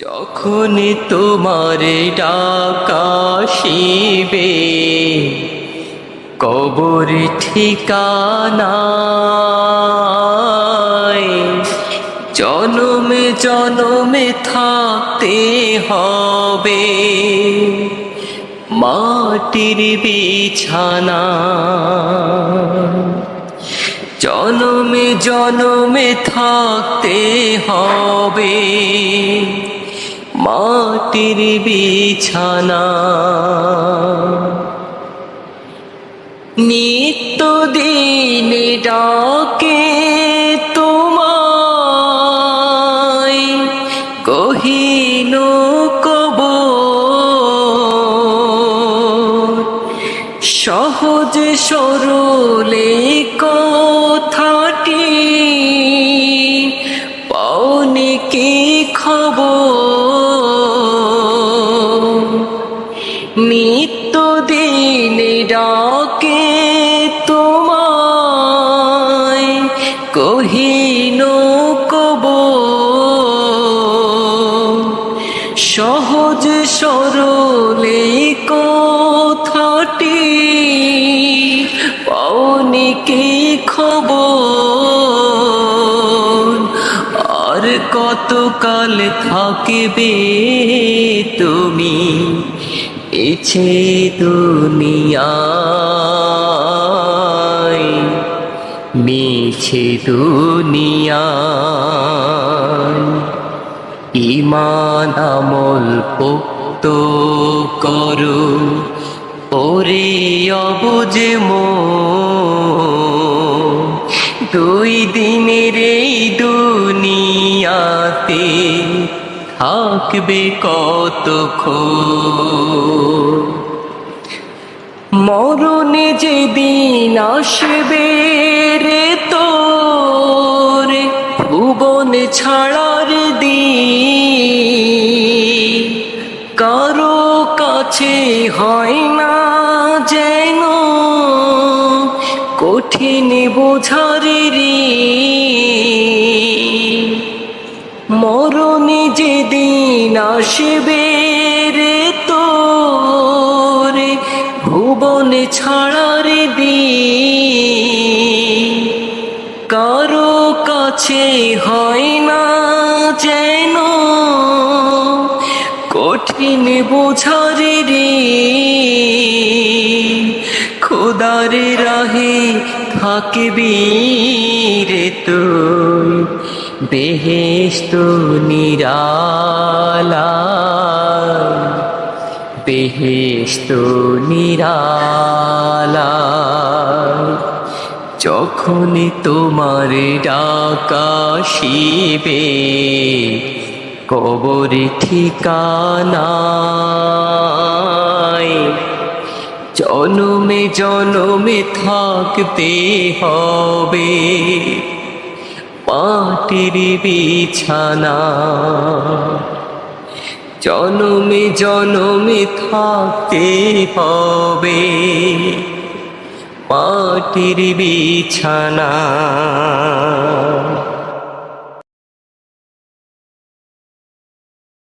যখন তোমার ডাকাশিবে কবর ঠিকানা জনমে জনমে থাকতে হবে। মাটির বিছানা, জনমে জনমে থাকতে হবে। মাটির বিছানা। নিত্য দিন ডাকে তোমায় গহীন কবর। সহজে সরলে কথাটি নিত্য দিন ডাকে তোমায়, কহিন কব। সহজ সরলে কথাটি পাওনি কি খবর? আর কতকাল থাকবে তুমি? ইচ্ছে দুনিয়ায়, মিছে দুনিয়ায়। ইমান আমল পোক্ত করো, ওরে অবুঝে মো। দুই দিনের এই দুনিয়াতে থাকবে কতক্ষণ মরণে যেদিন আসবে রে তোর, ভুবন ছাড়ার দিন কারও কাছে হয় না যেন, কঠিন বোঝার। মরণে যেদিন আসবে রে তোর, ভুবন ছাড়ার কারও কাছে হয় না যেন কঠিন বোঝার রে। খোদার রাহে থাকবি রে তুই। বেহেস্ত নিরালা বেহেস্ত নিরালা। যখন তোমার ডাকাশিবে কবর ঠিকানায় জনমে জনমে থাকতে হবে। মাটির বিছানা। জনমে জনমে থাকতে হবে মাটির বিছানা।